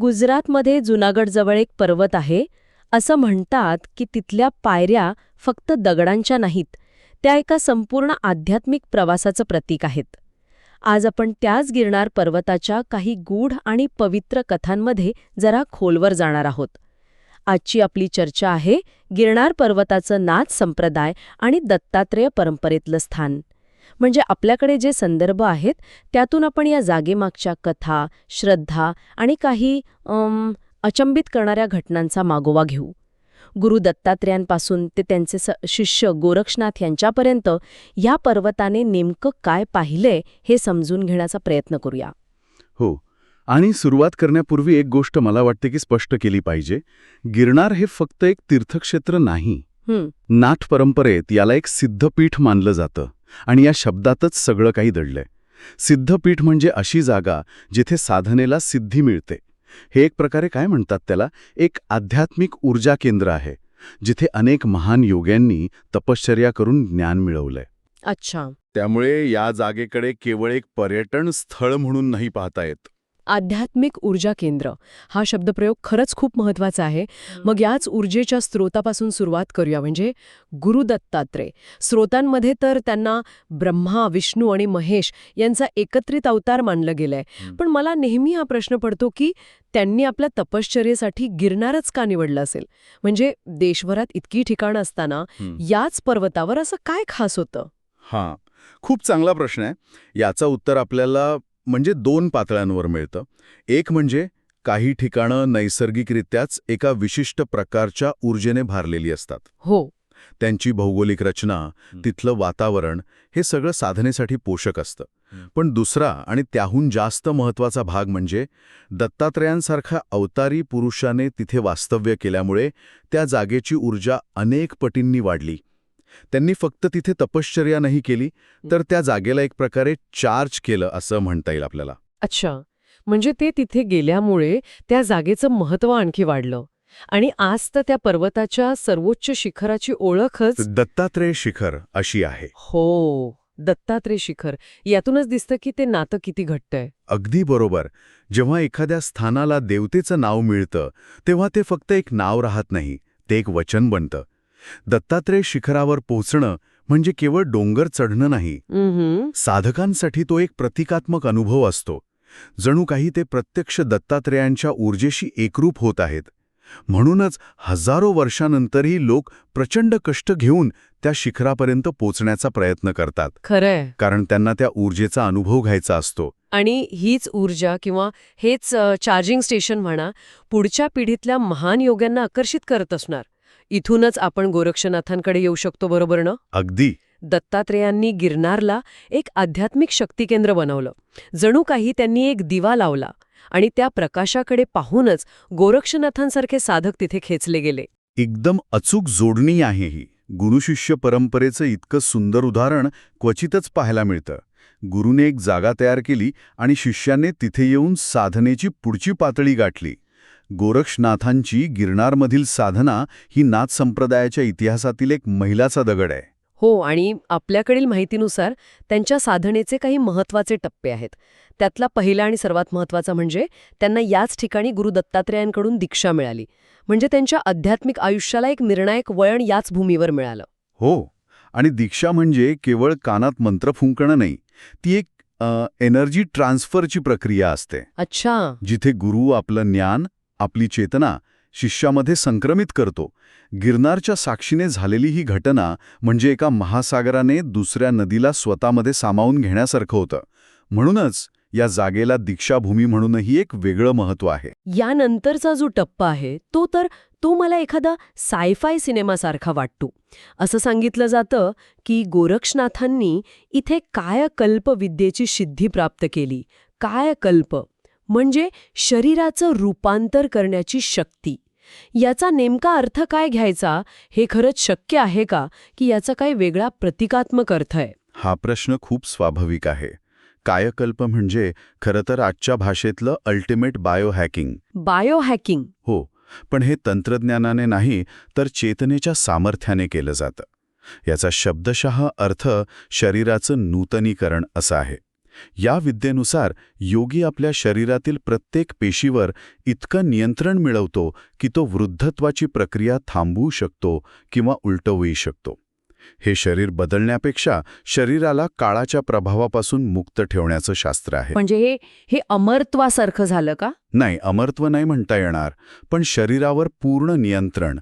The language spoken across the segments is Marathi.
गुजरातमध्ये जुनागडजवळ एक पर्वत आहे असं म्हणतात की तिथल्या पायऱ्या फक्त दगडांच्या नाहीत त्या एका संपूर्ण आध्यात्मिक प्रवासाचं प्रतीक आहेत. आज आपण त्याच गिरणार पर्वताच्या काही गूढ आणि पवित्र कथांमध्ये जरा खोलवर जाणार आहोत. आजची आपली चर्चा आहे गिरणार पर्वताचं नाथ संप्रदाय आणि दत्तात्रेय परंपरेतलं स्थान. म्हणजे आपल्याकडे जे संदर्भ आहेत त्यातून आपण या जागेमागच्या कथा श्रद्धा आणि काही अचंबित करणाऱ्या घटनांचा मागोवा घेऊ. गुरु दत्तात्रेयांपासून ते त्यांचे स शिष्य गोरक्षनाथ यांच्यापर्यंत या पर्वताने नेमकं काय पाहिलंय हे समजून घेण्याचा प्रयत्न करूया. हो आणि सुरुवात करण्यापूर्वी एक गोष्ट मला वाटते की स्पष्ट केली पाहिजे. गिरनार हे फक्त एक तीर्थक्षेत्र नाही. नाथ परंपरेत याला एक सिद्धपीठ मानलं जातं. आणि या शब्दातच सगळं काही दडलंय. सिद्धपीठ म्हणजे अशी जागा जिथे साधनेला सिद्धी मिळते. हे एक प्रकारे काय म्हणतात त्याला? एक आध्यात्मिक ऊर्जा केंद्र आहे जिथे अनेक महान योग्यांनी तपश्चर्या करून ज्ञान मिळवलंय. अच्छा. त्यामुळे या जागेकडे केवळ एक पर्यटन स्थळ म्हणून नाही पाहता येत. आध्यात्मिक ऊर्जा केंद्र. हा शब्दप्रयोग खरंच खूप महत्त्वाचा आहे. मग याच ऊर्जेच्या स्रोतापासून सुरुवात करूया. म्हणजे गुरु दत्तात्रय स्रोतांमध्ये तर त्यांना ब्रह्मा विष्णू आणि महेश यांचा एकत्रित अवतार मानलं गेलंय. पण मला नेहमी हा प्रश्न पडतो की त्यांनी आपल्या तपश्चर्येसाठी गिरणारच का निवडलं असेल? म्हणजे देशभरात इतकी ठिकाणं असताना. याच पर्वतावर असं काय खास होतं? हां. खूप चांगला प्रश्न आहे. याचं उत्तर आपल्याला म्हणजे दोन पातळ्यांवर मिळतं. एक म्हणजे काही ठिकाणं नैसर्गिकरित्याच एका विशिष्ट प्रकारच्या ऊर्जेने भारलेली असतात. हो. त्यांची भौगोलिक रचना तिथलं वातावरण हे सगळं साधनेसाठी पोषक असतं. पण दुसरा आणि त्याहून जास्त महत्त्वाचा भाग म्हणजे दत्तात्रयांसारखा अवतारी पुरुषाने तिथे वास्तव्य केल्यामुळे त्या जागेची ऊर्जा अनेक पटींनी वाढली. त्यांनी फक्त तिथे तपश्चर्या नाही केली तर त्या जागेला एक प्रकारे चार्ज केलं असं म्हणता येईल आपल्याला. अच्छा. म्हणजे ते तिथे गेल्यामुळे त्या जागेचं महत्त्व आणखी वाढलं. आणि आज तर त्या पर्वताच्या सर्वोच्च शिखराची ओळखच दत्तात्रेय शिखर अशी आहे. हो दत्तात्रय शिखर. यातूनच दिसतं की ते नातं किती घट्ट आहे. अगदी बरोबर. जेव्हा एखाद्या स्थानाला देवतेचं नाव मिळतं तेव्हा ते फक्त एक नाव राहत नाही ते एक वचन बनतं. दत्तात्रेय शिखरावर पोहोचणं म्हणजे केवळ डोंगर चढणं नाही. साधकांसाठी तो एक प्रतिकात्मक अनुभव असतो. जणू काही ते प्रत्यक्ष दत्तात्रेयांच्या ऊर्जेशी एकरूप होत आहेत. म्हणूनच हजारो वर्षानंतरही लोक प्रचंड कष्ट घेऊन त्या शिखरापर्यंत पोचण्याचा प्रयत्न करतात. खरंय. कारण त्यांना त्या ऊर्जेचा अनुभव घ्यायचा असतो. आणि हीच ऊर्जा किंवा हेच चार्जिंग स्टेशन म्हणा पुढच्या पिढीतल्या महान योग्यांना आकर्षित करत असणार. इथूनच आपण गोरक्षनाथांकडे येऊ शकतो बरोबर ना? अगदी. दत्तात्रेयांनी गिरनारला एक आध्यात्मिक शक्तिकेंद्र बनवलं. जणू काही त्यांनी एक दिवा लावला आणि त्या प्रकाशाकडे पाहूनच गोरक्षनाथांसारखे साधक तिथे खेचले गेले. एकदम अचूक जोडणी आहे ही. गुरुशिष्य परंपरेचं इतकं सुंदर उदाहरण क्वचितच पाहायला मिळतं. गुरुने एक जागा तयार केली आणि शिष्याने तिथे येऊन साधनेची पुढची पातळी गाठली. गोरक्षनाथांची गिरनारमधील साधना ही नाथ संप्रदायाच्या इतिहासातील एक महिलाचा दगड आहे. हो आणि आपल्याकडील माहितीनुसार त्यांच्या साधनेचे काही महत्त्वाचे टप्पे आहेत. त्यातला पहिला आणि सर्वात महत्त्वाचा म्हणजे त्यांना याच ठिकाणी गुरु दत्तात्रेयांकडून दीक्षा मिळाली. म्हणजे त्यांच्या आध्यात्मिक आयुष्याला एक निर्णायक वळण याच भूमीवर मिळालं. हो आणि दीक्षा म्हणजे केवळ कानात मंत्र फुंकणं नाही ती एक एनर्जी ट्रान्सफरची प्रक्रिया असते. अच्छा. जिथे गुरु आपलं ज्ञान आपली चेतना शिष्यामध्ये संक्रमित करतो. गिरनारच्या साक्षीने झालेली ही घटना म्हणजे एका महासागराने दुसऱ्या नदीला स्वतःमध्ये सामावून घेण्यासारखं होतं. म्हणूनच या जागेला दीक्षाभूमी म्हणूनही एक वेगळं महत्त्व आहे. यानंतरचा जो टप्पा आहे तो तर तो मला एखादा सायफाय सिनेमासारखा वाटतो. असं सांगितलं जातं की गोरक्षनाथांनी इथे कायकल्प विद्येची सिद्धी प्राप्त केली. कायकल्प. म्हणजे शरीराचं रूपांतर करण्याची शक्ती. याचा नेमका अर्थ काय घ्यायचा हे खरंच शक्य आहे का की याचा काही वेगळा प्रतिकात्मक अर्थ आहे? हा प्रश्न खूप स्वाभाविक आहे. कायकल्प म्हणजे खरं तर आजच्या भाषेतलं अल्टिमेट बायोहॅकिंग बायोहॅकिंग हो पण हे तंत्रज्ञानाने नाही तर चेतनेच्या सामर्थ्याने केलं जातं. याचा शब्दशः अर्थ शरीराचं नूतनीकरण असा आहे. या विद्येनुसार योगी आपल्या शरीरातील प्रत्येक पेशीवर इतकं नियंत्रण मिळवतो की तो वृद्धत्वाची प्रक्रिया थांबवू शकतो किंवा उलटवूही शकतो. हे शरीर बदलण्यापेक्षा शरीराला काळाच्या प्रभावापासून मुक्त ठेवण्याचं शास्त्र आहे. म्हणजे हे हे अमरत्वासारखं झालं का? नाही अमरत्व नाही म्हणता येणार पण शरीरावर पूर्ण नियंत्रण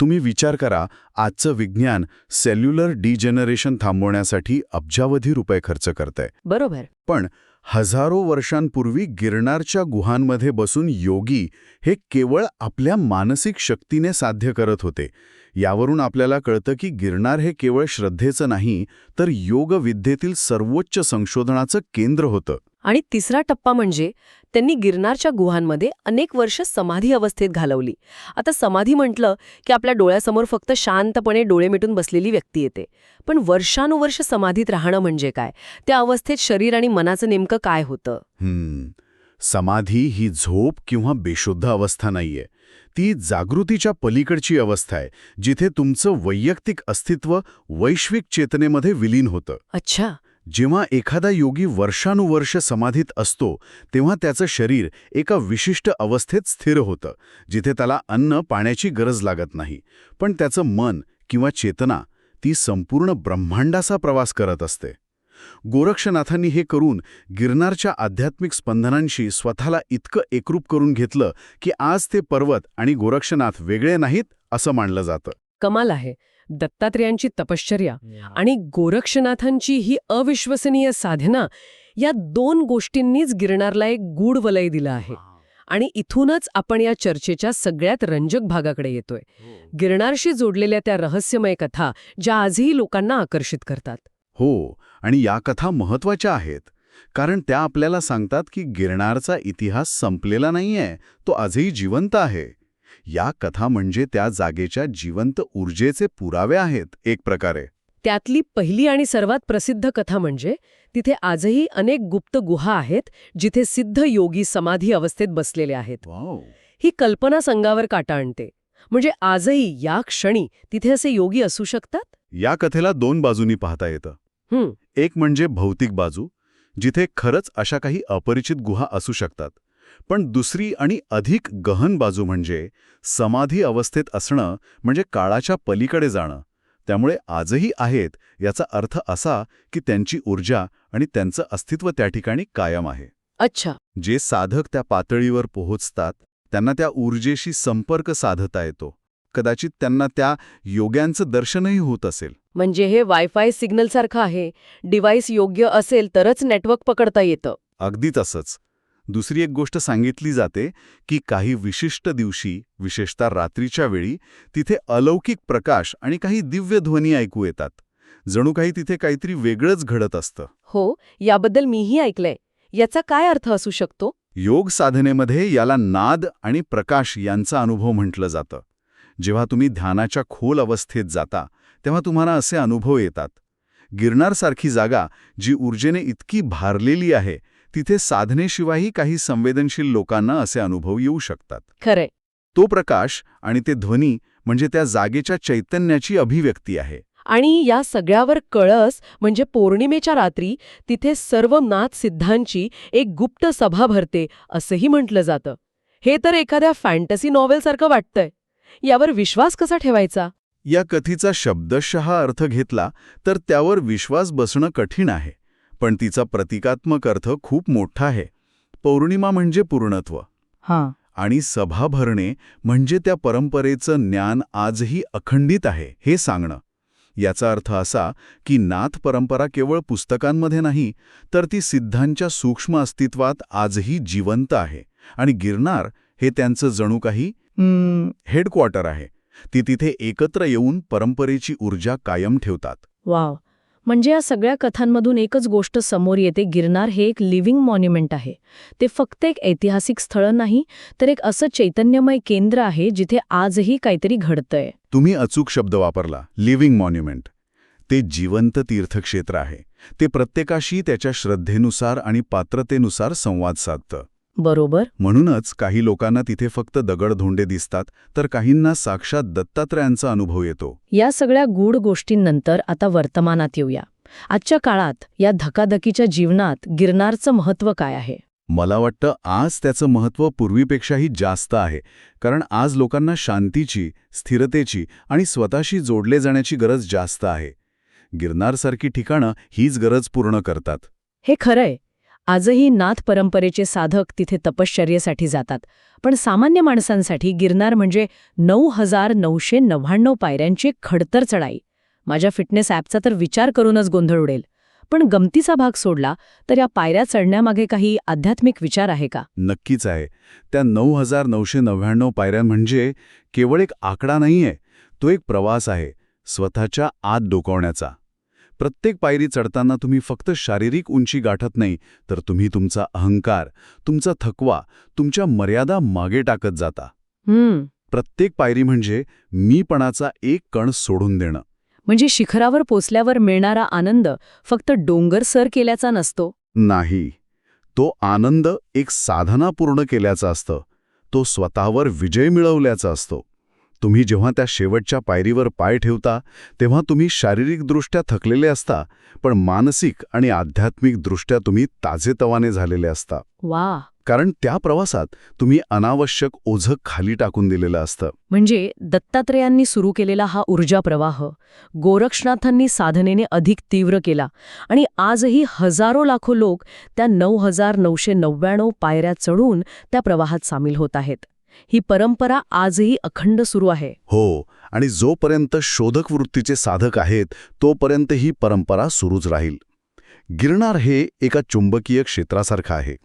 तुम्ही विचार करा आजचं विज्ञान सेल्युलर डिजेनरेशन थांबवण्यासाठी अब्जावधी रुपये खर्च करतंय. बरोबर. पण हजारो वर्षांपूर्वी गिरनारच्या गुहांमध्ये बसून योगी हे केवळ आपल्या मानसिक शक्तीने साध्य करत होते. यावरून आपल्याला कळतं की गिरनार हे केवळ श्रद्धेचं नाही तर योगविद्येतील सर्वोच्च संशोधनाचं केंद्र होतं. आणि तिसरा टप्पा म्हणजे त्यांनी गिरनारच्या गुहांमध्ये अनेक वर्ष समाधी अवस्थेत घालवली. आता समाधी म्हटलं की आपल्या डोळ्यासमोर फक्त शांतपणे डोळे मिटून बसलेली व्यक्ती येते. पण वर्षानुवर्ष समाधीत राहणं म्हणजे काय? त्या अवस्थेत शरीर आणि मनाचं नेमकं काय होतं? हम्म. समाधी ही झोप किंवा बेशुद्ध अवस्था नाहीये. ती जागृतीच्या पलीकडची अवस्था आहे जिथे तुमचं वैयक्तिक अस्तित्व वैश्विक चेतनेमध्ये विलीन होतं. अच्छा. जेव्हा एखादा योगी वर्षानुवर्ष समाधीत असतो तेव्हा त्याचं शरीर एका विशिष्ट अवस्थेत स्थिर होतं जिथे त्याला अन्न पाण्याची गरज लागत नाही. पण त्याचं मन किंवा चेतना ती संपूर्ण ब्रह्मांडाचा प्रवास करत असते. गोरक्षनाथांनी हे करून गिरनारच्या आध्यात्मिक स्पंदनांशी स्वतःला इतकं एकरूप करून घेतलं की आज ते पर्वत आणि गोरक्षनाथ वेगळे नाहीत असं मानलं जातं. कमाल आहे. दत्तात्रेयांची तपश्चर्या आणि गोरक्षनाथांची ही अविश्वसनीय साधना या दोन गोष्टींनीच गिरणारला एक गूढ वलय दिलं आहे. आणि इथूनच आपण या चर्चेच्या सगळ्यात रंजक भागाकडे येतोय. गिरणारशी जोडलेल्या त्या रहस्यमय कथा ज्या आजही लोकांना आकर्षित करतात. हो आणि या कथा महत्त्वाच्या आहेत. कारण त्या आपल्याला सांगतात की गिरणारचा इतिहास संपलेला नाहीये तो आजही जिवंत आहे. या कथा म्हणजे त्या जागेच्या जिवंत ऊर्जेचे पुरावे आहेत एक प्रकारे. त्यातली पहिली आणि सर्वात प्रसिद्ध कथा म्हणजे तिथे आजही अनेक गुप्त गुहा आहेत जिथे सिद्ध योगी समाधी अवस्थेत बसलेले आहेत. ही कल्पना संघावर काटा आणते. म्हणजे आजही या क्षणी तिथे असे योगी असू शकतात? या कथेला दोन बाजूनी पाहता येतं. एक म्हणजे भौतिक बाजू जिथे खरंच अशा काही अपरिचित गुहा असू शकतात. पण दुसरी आणि अधिक गहन बाजू म्हणजे समाधी अवस्थेत असणं म्हणजे काळाच्या पलीकडे जाणं. त्यामुळे आजही आहेत याचा अर्थ असा की त्यांची ऊर्जा आणि त्यांचं अस्तित्व त्या ठिकाणी कायम आहे. अच्छा. जे साधक त्या पातळीवर पोहोचतात त्यांना त्या ऊर्जेशी संपर्क साधता येतो. कदाचित त्यांना त्या योग्यांचं दर्शनही होत असेल. म्हणजे हे वायफाय सिग्नल सारखं आहे. डिव्हाइस योग्य असेल तरच नेटवर्क पकडता येतं. अगदी तसंच. दुसरी एक गोष्ट सांगितली जाते की काही विशिष्ट दिवशी विशेषतः रात्रीच्या वेळी तिथे अलौकिक प्रकाश आणि काही दिव्य ध्वनी ऐकू येतात. जणू काही तिथे काहीतरी वेगळंच घडत असतं. हो याबद्दल मीही ऐकलंय. याचा काय अर्थ असू शकतो? योग साधनेमध्ये याला नाद आणि प्रकाश यांचा अनुभव म्हटलं जातं. जेव्हा तुम्ही ध्यानाच्या खोल अवस्थेत जाता तेव्हा तुम्हाला असे अनुभव येतात. गिरनारसारखी जागा जी ऊर्जेने इतकी भारलेली आहे तिथे साधनेशिवायही काही संवेदनशील लोकांना असे अनुभव येऊ शकतात. खरंय. तो प्रकाश आणि ते ध्वनी म्हणजे त्या जागेच्या चैतन्याची अभिव्यक्ती आहे. आणि या सगळ्यावर कळस म्हणजे पौर्णिमेच्या रात्री तिथे सर्व नाथ सिद्धांची एक गुप्त सभा भरते असंही म्हटलं जातं. हे तर एखाद्या फॅन्टसी नॉव्हेलसारखं वाटतंय. यावर विश्वास कसा ठेवायचा? या कथेचा शब्दशः अर्थ घेतला तर त्यावर विश्वास बसणं कठीण आहे. पण तिचा प्रतिकात्मक अर्थ खूप मोठा आहे. पौर्णिमा म्हणजे पूर्णत्व. हां. आणि सभा भरणे म्हणजे त्या परंपरेचं ज्ञान आजही अखंडित आहे हे सांगणं. याचा अर्थ असा की नाथ परंपरा केवळ पुस्तकांमध्ये नाही तर ती सिद्धांच्या सूक्ष्म अस्तित्वात आजही जिवंत आहे. आणि गिरनार हे त्यांचं जणू काही हेडक्वार्टर आहे. ती तिथे एकत्र येऊन परंपरेची ऊर्जा कायम ठेवतात. वाव. म्हणजे या सगळ्या कथांमधून एकच गोष्ट समोर येते गिरनार हे एक लिव्हिंग मॉन्युमेंट आहे. ते फक्त एक ऐतिहासिक स्थळ नाही तर एक असं चैतन्यमय केंद्र आहे जिथे आजही काहीतरी घडतंय. तुम्ही अचूक शब्द वापरला लिव्हिंग मॉन्युमेंट. ते जिवंत तीर्थक्षेत्र आहे. ते प्रत्येकाशी त्याच्या श्रद्धेनुसार आणि पात्रतेनुसार संवाद साधतं. बरोबर. म्हणूनच काही लोकांना तिथे फक्त दगडधोंडे दिसतात तर काहींना साक्षात दत्तात्रयांचा अनुभव येतो. या सगळ्या गूढ गोष्टींनंतर आता वर्तमानात येऊया. आजच्या काळात या धकाधकीच्या जीवनात गिरनारचं महत्त्व काय आहे? मला वाटतं आज त्याचं महत्त्व पूर्वीपेक्षाही जास्त आहे कारण आज लोकांना शांतीची स्थिरतेची आणि स्वतःशी जोडले जाण्याची गरज जास्त आहे. गिरनारसारखी ठिकाणं हीच गरज पूर्ण करतात. हे खरंय. आजही नाथ परंपरेचे साधक तिथे तपश्चर्येसाठी जातात. पण सामान्य माणसांसाठी गिरनार म्हणजे नऊ हजार नऊशे नव्याण्णव पायऱ्यांची खडतर चढाई. माझ्या फिटनेस ॲपचा तर विचार करूनच गोंधळ उडेल. पण गमतीचा भाग सोडला तर या पायऱ्या चढण्यामागे काही आध्यात्मिक विचार आहे का? नक्कीच आहे. त्या नऊ हजार नऊशे नव्याण्णव पायऱ्या म्हणजे केवळ एक आकडा नाहीये तो एक प्रवास आहे स्वतःच्या आत डोकवण्याचा. प्रत्येक पायरी चढताना तुम्ही फक्त शारीरिक उंची गाठत नाही तर तुम्ही तुमचा अहंकार तुमचा थकवा तुमच्या मर्यादा मागे टाकत जाता. हम्म. प्रत्येक पायरी म्हणजे मीपणाचा एक कण सोडून देणं. म्हणजे शिखरावर पोचल्यावर मिळणारा आनंद फक्त डोंगर सर केल्याचा नसतो? नाही. तो आनंद एक साधना पूर्ण केल्याचा असतं. तो स्वतःवर विजय मिळवल्याचा असतो. तुम्ही जेव्हा त्या शेवटच्या पायरीवर पाय ठेवता तेव्हा तुम्ही शारीरिकदृष्ट्या थकलेले असता पण मानसिक आणि आध्यात्मिकदृष्ट्या तुम्ही ताजेतवाने झालेले असता. वा! कारण त्या प्रवासात तुम्ही अनावश्यक ओझं खाली टाकून दिलेलं असतं. म्हणजे दत्तात्रेयांनी सुरू केलेला हा ऊर्जा प्रवाह गोरक्षनाथांनी साधनेने अधिक तीव्र केला आणि आजही हजारो लाखो लोक त्या नऊ हजार नऊशे नव्याण्णव पायऱ्या चढून त्या प्रवाहात सामील होत आहेत. ही परंपरा आजही अखंड सुरू आहे. हो आणि जोपर्यंत शोधक वृत्तीचे साधक आहेत तोपर्यंत ही परंपरा सुरूच राहील. गिरनार हे एका चुंबकीय क्षेत्रासारखं आहे.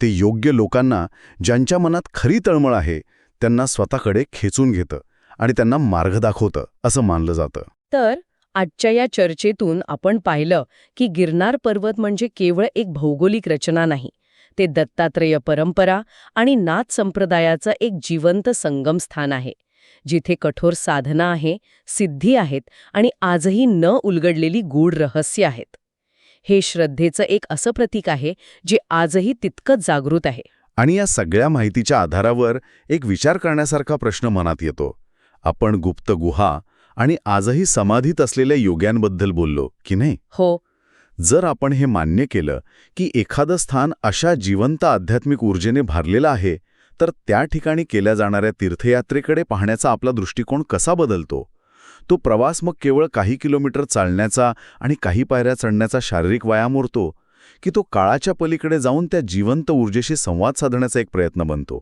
ते योग्य लोकांना ज्यांच्या मनात खरी तळमळ आहे त्यांना स्वतःकडे खेचून घेतं आणि त्यांना मार्ग दाखवतं असं मानलं जातं. तर आजच्या या चर्चेतून आपण पाहिलं की गिरनार पर्वत म्हणजे केवळ एक भौगोलिक रचना नाही ते दत्तात्रेय परंपरा आणि नाथ संप्रदायाचं एक जिवंत संगम स्थान आहे जिथे कठोर साधना आहे सिद्धी आहेत आणि आजही न उलगडलेली गूढ रहस्य आहेत. हे श्रद्धेचं एक असं प्रतीक आहे जे आजही तितकंच जागृत आहे. आणि या सगळ्या माहितीच्या आधारावर एक विचार करण्यासारखा प्रश्न मनात येतो. आपण गुप्त गुहा आणि आजही समाधीत असलेल्या योग्यांबद्दल बोललो की नाही? हो जर आपण हे मान्य केलं की एखादं स्थान अशा जिवंत आध्यात्मिक ऊर्जेने भारलेलं आहे तर त्या ठिकाणी केल्या जाणाऱ्या तीर्थयात्रेकडे पाहण्याचा आपला दृष्टिकोन कसा बदलतो? तो प्रवास मग केवळ काही किलोमीटर चालण्याचा आणि काही पायऱ्या चढण्याचा शारीरिक व्यायाम उरतो की तो काळाच्या पलीकडे जाऊन त्या जिवंत ऊर्जेशी संवाद साधण्याचा एक प्रयत्न बनतो?